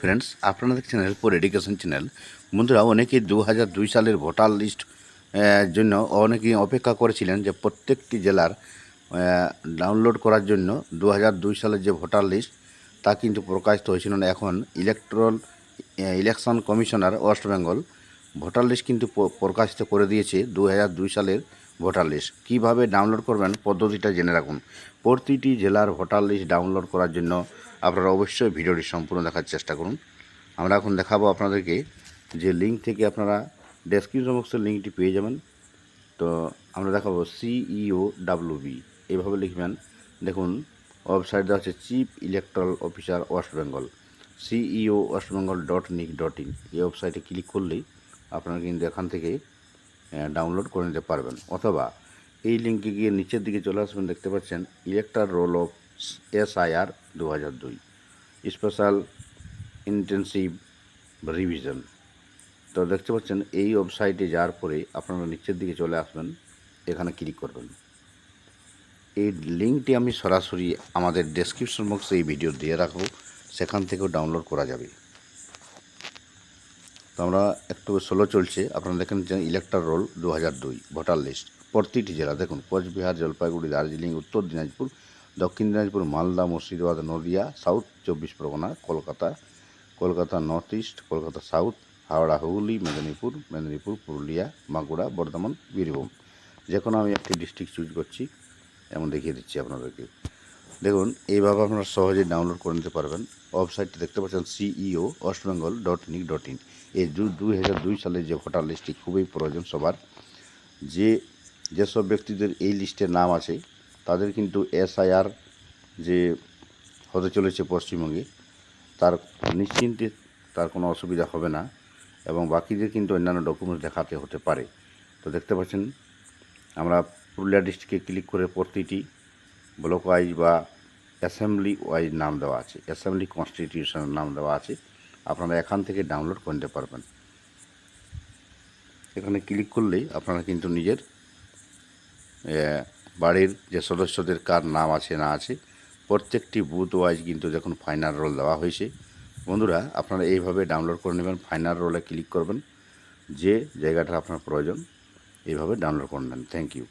Friends আপনাদের channel হেল্পর education channel বন্ধুরা, অনেকেই দু হাজার দুই সালের ভোটার লিস্ট জন্য অনেকেই অপেক্ষা করেছিলেন যে প্রত্যেকটি জেলার ডাউনলোড করার জন্য দু দুই সালের যে ভোটার লিস্ট তা কিন্তু প্রকাশিত হয়েছিল না। এখন electoral election commissioner West Bengal voter list কিন্তু প্রকাশিত করে দিয়েছে দু হাজার দুই সালের ভোটার লিস্ট। কীভাবে ডাউনলোড করবেন পদ্ধতিটা জেনে রাখুন। প্রতিটি জেলার ভোটার লিস্ট ডাউনলোড করার জন্য আপনারা অবশ্যই ভিডিওটি সম্পূর্ণ দেখার চেষ্টা করুন। আমরা এখন দেখাবো আপনাদেরকে যে লিঙ্ক থেকে আপনারা ডেসক্রিপশন বক্সের লিঙ্কটি পেয়ে যাবেন। তো আমরা দেখাবো সিইও ডাব্লিউ বি এইভাবে লিখবেন। দেখুন ওয়েবসাইট দেওয়া হচ্ছে chief electoral officer West Bengal CEO West Bengal dot nic dot in এই ওয়েবসাইটে ক্লিক করলেই আপনারা কিন্তু এখান থেকে ডাউনলোড করে নিতে পারবেন। অথবা এই লিঙ্কে গিয়ে নিচের দিকে চলে আসবেন, দেখতে পাচ্ছেন ইলেকট্রাল রোল অফ এস দু হাজার দুই। স্পেশাল ইন্টেন্সিভ রিভিশন তো দেখতে পাচ্ছেন এই ওয়েবসাইটে যাওয়ার পরে আপনারা নিচের দিকে চলে আসবেন, এখানে ক্লিক করবেন। এই লিঙ্কটি আমি সরাসরি আমাদের ডেসক্রিপশন বক্সে এই ভিডিও দিয়ে রাখব, সেখান থেকেও ডাউনলোড করা যাবে। তো আমরা একটু স্লো চলছে। আপনারা দেখেন যে ইলেকট্রাল রোল দু হাজার দুই ভোটার লিস্ট প্রতিটি জেলা, দেখুন, কোচবিহার, জলপাইগুড়ি, দার্জিলিং, উত্তর দিনাজপুর, দক্ষিণ দিনাজপুর, মালদা, মুর্শিদাবাদ, নদিয়া সাউথ চব্বিশ Parganas, Kolkata Kolkata north east Kolkata south Howrah, Hooghly, Medinipur Medinipur, Purulia, Bankura, Bardhaman, Birbhum. যে কোনো আমি একটি ডিস্ট্রিক্ট চুজ করছি, এমন দেখিয়ে দিচ্ছি আপনাদেরকে। দেখুন, এইভাবে আপনারা সহজে ডাউনলোড করে নিতে পারবেন। ওয়েবসাইটটি দেখতে পাচ্ছেন CEO West Bengal dot nic dot in এই দুই হাজার দুই সালের যে ভোটার লিস্টটি খুবই প্রয়োজন সবার, যে যেসব ব্যক্তিদের এই লিস্টে নাম আছে, তাদের কিন্তু এসআইআর যে হতে চলেছে পশ্চিমবঙ্গে, তার নিশ্চিন্তে তার কোনো অসুবিধা হবে না এবং বাকিদের কিন্তু অন্যান্য ডকুমেন্টস দেখাতে হতে পারে। তো দেখতে পাচ্ছেন, আমরা পুরুলিয়া ডিস্ট্রিক্টে ক্লিক করে প্রতিটি ব্লক ওয়াইজ বা অ্যাসেম্বলি ওয়াইজ নাম দেওয়া আছে, অ্যাসেম্বলি কনস্টিটিউশনের নাম দেওয়া আছে। আপনারা এখান থেকে ডাউনলোড করে নিতে পারবেন। এখানে ক্লিক করলেই আপনারা কিন্তু নিজের বাড়ির যে সদস্যদের কার নাম আছে, না আছে, প্রত্যেকটি বুথ ওয়াইজ কিন্তু যখন ফাইনাল রোল দেওয়া হয়েছে। বন্ধুরা, আপনারা এইভাবে ডাউনলোড করে নেবেন ফাইনাল রোলে ক্লিক করবেন, যে জায়গাটা আপনার প্রয়োজন, এইভাবে ডাউনলোড করে নেন থ্যাংক ইউ